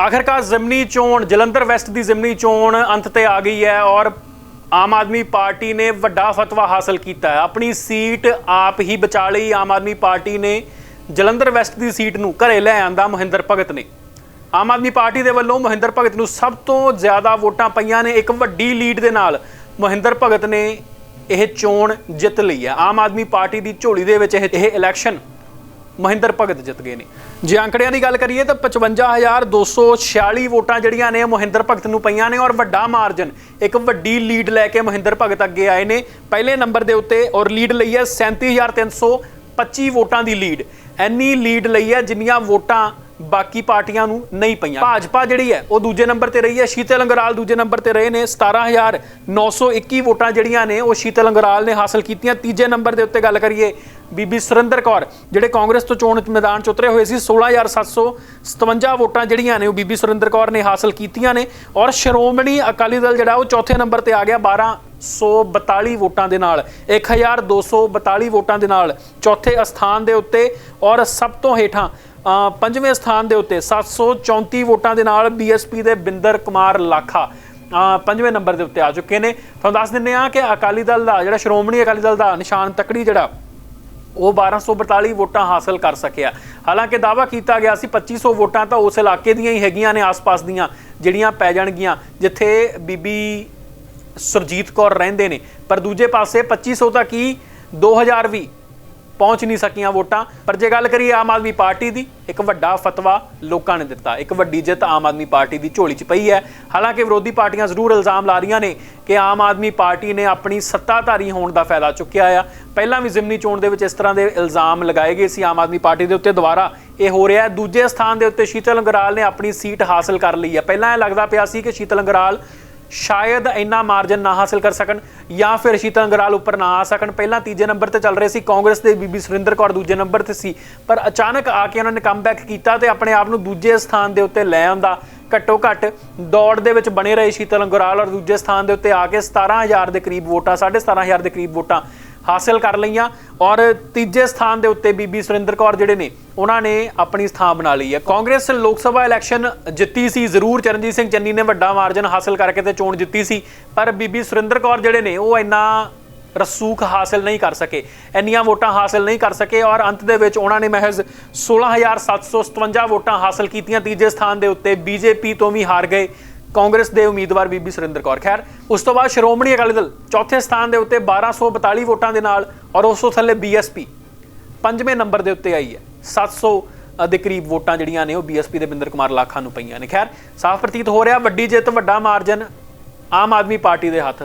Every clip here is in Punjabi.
ਆਖਰਕਾਰ ਜ਼ਿਮਨੀ ਚੋਣ, ਜਲੰਧਰ ਵੈਸਟ ਦੀ ਜ਼ਿਮਨੀ ਚੋਣ ਅੰਤ ਤੇ ਆ ਗਈ ਹੈ ਔਰ ਆਮ ਆਦਮੀ ਪਾਰਟੀ ਨੇ ਵੱਡਾ ਫਤਵਾ ਹਾਸਲ ਕੀਤਾ ਹੈ। ਆਪਣੀ ਸੀਟ ਆਪ ਹੀ ਬਚਾ ਲਈ। ਆਮ ਆਦਮੀ ਪਾਰਟੀ ਨੇ ਜਲੰਧਰ ਵੈਸਟ ਦੀ ਸੀਟ ਨੂੰ ਘਰੇ ਲੈ ਆਂਦਾ ਮਹਿੰਦਰ ਭਗਤ ਨੇ। ਆਮ ਆਦਮੀ ਪਾਰਟੀ ਦੇ ਵੱਲੋਂ ਮਹਿੰਦਰ ਭਗਤ ਨੂੰ ਸਭ ਤੋਂ ਜ਼ਿਆਦਾ ਵੋਟਾਂ ਪਈਆਂ ਨੇ। ਇੱਕ ਵੱਡੀ ਲੀਡ ਦੇ ਨਾਲ ਮਹਿੰਦਰ ਭਗਤ ਨੇ ਇਹ ਚੋਣ ਜਿੱਤ ਲਈ ਹੈ। ਆਮ ਆਦਮੀ ਪਾਰਟੀ ਦੀ ਝੋਲੀ ਦੇ ਵਿੱਚ ਇਹ ਇਲੈਕਸ਼ਨ ਮਹਿੰਦਰ ਭਗਤ ਜਿੱਤ ਗਏ ਨੇ। ਜੇ ਅੰਕੜਿਆਂ ਦੀ ਗੱਲ ਕਰੀਏ ਤਾਂ 55246 ਵੋਟਾਂ ਜਿਹੜੀਆਂ ਨੇ ਮਹਿੰਦਰ ਭਗਤ ਨੂੰ ਪਈਆਂ ਨੇ ਔਰ ਵੱਡਾ ਮਾਰਜਨ, ਇੱਕ ਵੱਡੀ ਲੀਡ ਲੈ ਕੇ ਮਹਿੰਦਰ ਭਗਤ ਅੱਗੇ ਆਏ ਨੇ। ਪਹਿਲੇ ਨੰਬਰ ਦੇ ਉੱਤੇ ਔਰ ਲੀਡ ਲਈ ਹੈ 37325 ਵੋਟਾਂ ਦੀ ਲੀਡ। ਐਨੀ ਲੀਡ ਲਈ ਹੈ ਜਿੰਨੀਆਂ ਵੋਟਾਂ ਬਾਕੀ ਪਾਰਟੀਆਂ ਨੂੰ ਨਹੀਂ ਪਈਆਂ। ਭਾਜਪਾ ਜਿਹੜੀ ਹੈ, ਉਹ ਦੂਜੇ ਨੰਬਰ ਤੇ ਰਹੀ ਹੈ, ਸ਼ੀਤਲ ਅੰਗਰਾਲ ਦੂਜੇ ਨੰਬਰ ਤੇ ਰਹੇ ਨੇ। 17921 ਵੋਟਾਂ ਜਿਹੜੀਆਂ ਨੇ, ਉਹ ਸ਼ੀਤਲ ਅੰਗਰਾਲ ਨੇ ਹਾਸਲ ਕੀਤੀਆਂ। ਤੀਜੇ ਨੰਬਰ ਦੇ ਉੱਤੇ ਗੱਲ ਕਰੀਏ ਬੀਬੀ ਸੁਰਿੰਦਰ ਕੌਰ, ਜਿਹੜੇ ਕਾਂਗਰਸ ਤੋਂ ਚੋਣ ਮੈਦਾਨ ਚ ਉਤਰੇ ਹੋਏ ਸੀ 16757 ਵੋਟਾਂ ਜਿਹੜੀਆਂ ਨੇ ਉਹ ਬੀਬੀ ਸੁਰਿੰਦਰ ਕੌਰ ਨੇ ਹਾਸਲ ਕੀਤੀਆਂ ਨੇ ਔਰ ਸ਼੍ਰੋਮਣੀ ਅਕਾਲੀ ਦਲ ਜਿਹੜਾ ਉਹ ਚੌਥੇ ਨੰਬਰ ਤੇ ਆ ਗਿਆ 1242 ਵੋਟਾਂ ਦੇ ਨਾਲ 1242 ਵੋਟਾਂ ਦੇ ਨਾਲ ਚੌਥੇ ਸਥਾਨ ਦੇ ਉੱਤੇ ਔਰ ਸਭ ਤੋਂ ਹੇਠਾਂ ਪੰਜਵੇਂ ਸਥਾਨ ਦੇ ਉੱਤੇ 734 ਵੋਟਾਂ ਦੇ ਨਾਲ ਬੀਐਸਪੀ ਦੇ ਬਿੰਦਰ ਕੁਮਾਰ ਲਾਖਾ ਪੰਜਵੇਂ ਨੰਬਰ ਦੇ ਉੱਤੇ ਆ ਚੁੱਕੇ ਨੇ। ਤੁਹਾਨੂੰ ਦੱਸ ਦਿੰਦੇ ਆ ਕਿ ਅਕਾਲੀ ਦਲ ਦਾ ਜਿਹੜਾ ਸ਼੍ਰੋਮਣੀ ਅਕਾਲੀ ਦਲ ਦਾ ਨਿਸ਼ਾਨ ਤਕੜੀ ਜਿਹੜਾ ਉਹ 1242 ਵੋਟਾਂ ਹਾਸਲ ਕਰ ਸਕਿਆ। ਹਾਲਾਂਕਿ ਦਾਵਾ ਕੀਤਾ ਗਿਆ ਸੀ 2500 ਵੋਟਾਂ ਤਾਂ ਉਸ ਇਲਾਕੇ ਦੀਆਂ ਹੀ ਹੈਗੀਆਂ ਨੇ, ਆਸ-ਪਾਸ ਦੀਆਂ, ਜਿਹੜੀਆਂ ਪੈ ਜਾਣਗੀਆਂ, ਜਿੱਥੇ ਬੀਬੀ ਸੁਰਜੀਤ ਕੌਰ ਰਹਿੰਦੇ ਨੇ। ਪਰ ਦੂਜੇ ਪਾਸੇ 2500 ਤਾਂ ਕੀ 2000 ਵੀ ਪਹੁੰਚ ਨਹੀਂ ਸਕੀਆਂ ਵੋਟਾਂ। ਪਰ ਜੇ ਗੱਲ ਕਰੀਏ ਆਮ ਆਦਮੀ ਪਾਰਟੀ ਦੀ, ਇੱਕ ਵੱਡਾ ਫਤਵਾ ਲੋਕਾਂ ਨੇ ਦਿੱਤਾ। ਇੱਕ ਵੱਡੀ ਜਿੱਤ ਆਮ ਆਦਮੀ ਪਾਰਟੀ ਦੀ ਝੋਲੀ 'ਚ ਪਈ ਹੈ। ਹਾਲਾਂਕਿ ਵਿਰੋਧੀ ਪਾਰਟੀਆਂ ਜ਼ਰੂਰ ਇਲਜ਼ਾਮ ਲਾ ਰਹੀਆਂ ਨੇ ਕਿ ਆਮ ਆਦਮੀ ਪਾਰਟੀ ਨੇ ਆਪਣੀ ਸੱਤਾਧਾਰੀ ਹੋਣ ਦਾ ਫਾਇਦਾ ਚੁੱਕਿਆ ਆ। ਪਹਿਲਾਂ ਵੀ ਜ਼ਿਮਨੀ ਚੋਣ ਦੇ ਵਿੱਚ ਇਸ ਤਰ੍ਹਾਂ ਦੇ ਇਲਜ਼ਾਮ ਲਗਾਏ ਗਏ ਸੀ ਆਮ ਆਦਮੀ ਪਾਰਟੀ ਦੇ ਉੱਤੇ। ਦੁਬਾਰਾ ਇਹ ਹੋ ਰਿਹਾ ਦੂਜੇ ਸਥਾਨ ਦੇ ਉੱਤੇ ਸ਼ੀਤਲ ਅੰਗਰਾਲ ਨੇ ਆਪਣੀ ਸੀਟ ਹਾਸਲ ਕਰ ਲਈ ਹੈ। ਪਹਿਲਾਂ ਇਹ ਲੱਗਦਾ ਪਿਆ ਸੀ ਕਿ ਸ਼ੀਤਲ ਅੰਗਰਾਲ ਸ਼ਾਇਦ ਇੰਨਾ ਮਾਰਜਨ ਨਾ ਹਾਸਲ ਕਰ ਸਕਣ ਜਾਂ ਫਿਰ ਸ਼ੀਤਲ ਅੰਗਰਾਲ ਉੱਪਰ ਨਾ ਆ ਸਕਣ। ਪਹਿਲਾਂ ਤੀਜੇ ਨੰਬਰ ਤੇ ਚੱਲ ਰਹੇ ਸੀ ਕਾਂਗਰਸ ਦੇ ਬੀਬੀ ਸੁਰਿੰਦਰ ਕੌਰ, ਦੂਜੇ ਨੰਬਰ ਤੇ ਸੀ। ਪਰ ਅਚਾਨਕ ਆ ਕੇ ਉਹਨਾਂ ਨੇ ਕਮਬੈਕ ਕੀਤਾ ਤੇ ਆਪਣੇ ਆਪ ਨੂੰ ਦੂਜੇ ਸਥਾਨ ਦੇ ਉੱਤੇ ਲੈ ਆਂਦਾ ਘੱਟੋ ਘੱਟ ਦੌੜ ਦੇ ਵਿੱਚ ਬਣੇ ਰਹੇ ਸ਼ੀਤਲ ਅੰਗਰਾਲ ਔਰ ਦੂਜੇ ਸਥਾਨ ਦੇ ਉੱਤੇ ਆ ਕੇ 17000 ਦੇ ਕਰੀਬ ਵੋਟਾਂ 17500 ਦੇ ਕਰੀਬ ਵੋਟਾਂ ਹਾਸਲ ਕਰ ਲਈਆਂ ਔਰ ਤੀਜੇ ਸਥਾਨ ਦੇ ਉੱਤੇ ਬੀਬੀ ਸੁਰਿੰਦਰ ਕੌਰ ਜਿਹੜੇ ਨੇ, ਉਹਨਾਂ ਨੇ ਆਪਣੀ ਸਥਾਨ ਬਣਾ ਲਈ ਹੈ। ਕਾਂਗਰਸ ਲੋਕ ਸਭਾ ਇਲੈਕਸ਼ਨ ਜਿੱਤੀ ਸੀ, ਜ਼ਰੂਰ ਚਰਨਜੀਤ ਸਿੰਘ ਚੰਨੀ ਨੇ ਵੱਡਾ ਮਾਰਜਨ ਹਾਸਲ ਕਰਕੇ ਤੇ ਚੋਣ ਜਿੱਤੀ ਸੀ, ਪਰ ਬੀਬੀ ਸੁਰਿੰਦਰ ਕੌਰ ਜਿਹੜੇ ਨੇ, ਉਹ ਇੰਨਾ ਰਸੂਖ ਹਾਸਲ ਨਹੀਂ ਕਰ ਸਕੇ, ਇੰਨੀਆਂ ਵੋਟਾਂ ਹਾਸਲ ਨਹੀਂ ਕਰ ਸਕੇ ਔਰ ਅੰਤ ਦੇ ਵਿੱਚ ਉਹਨਾਂ ਨੇ ਮਹਿਜ਼ 16757 ਵੋਟਾਂ ਹਾਸਲ ਕੀਤੀਆਂ। ਤੀਜੇ ਸਥਾਨ ਦੇ ਉੱਤੇ ਬੀਜੇਪੀ ਤੋਂ ਵੀ ਹਾਰ ਗਏ। ਕਾਂਗਰਸ ਦੇ ਉਮੀਦਵਾਰ ਬੀਬੀ ਸੁਰਿੰਦਰ ਕੌਰ। ਖੈਰ, ਉਸ ਤੋਂ ਬਾਅਦ ਸ਼੍ਰੋਮਣੀ ਅਕਾਲੀ ਦਲ ਚੌਥੇ ਸਥਾਨ ਦੇ ਉੱਤੇ 1242 ਵੋਟਾਂ ਦੇ ਨਾਲ ਔਰ ਉਸ ਤੋਂ ਥੱਲੇ ਬੀਐਸਪੀ ਪੰਜਵੇਂ ਨੰਬਰ ਦੇ ਉੱਤੇ ਆਈ ਹੈ। 700 ਦੇ ਕਰੀਬ ਵੋਟਾਂ ਜਿਹੜੀਆਂ ਨੇ ਉਹ ਬੀਐਸਪੀ ਦੇ ਬਿੰਦਰ ਕੁਮਾਰ ਲਾਖਾਂ ਨੂੰ ਪਈਆਂ ਨੇ। ਖੈਰ, ਸਾਫ਼ ਪ੍ਰਤੀਤ ਹੋ ਰਿਹਾ, ਵੱਡੀ ਜਿੱਤ, ਵੱਡਾ ਮਾਰਜਨ, ਆਮ ਆਦਮੀ ਪਾਰਟੀ ਦੇ ਹੱਥ।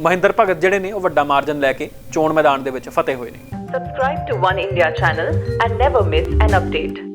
ਮਹਿੰਦਰ ਭਗਤ ਜਿਹੜੇ ਨੇ ਉਹ ਵੱਡਾ ਮਾਰਜਨ ਲੈ ਕੇ ਚੋਣ ਮੈਦਾਨ ਦੇ ਵਿੱਚ ਫਤਿਹ ਹੋਏ ਨੇ। Subscribe to One India channel and never miss an update.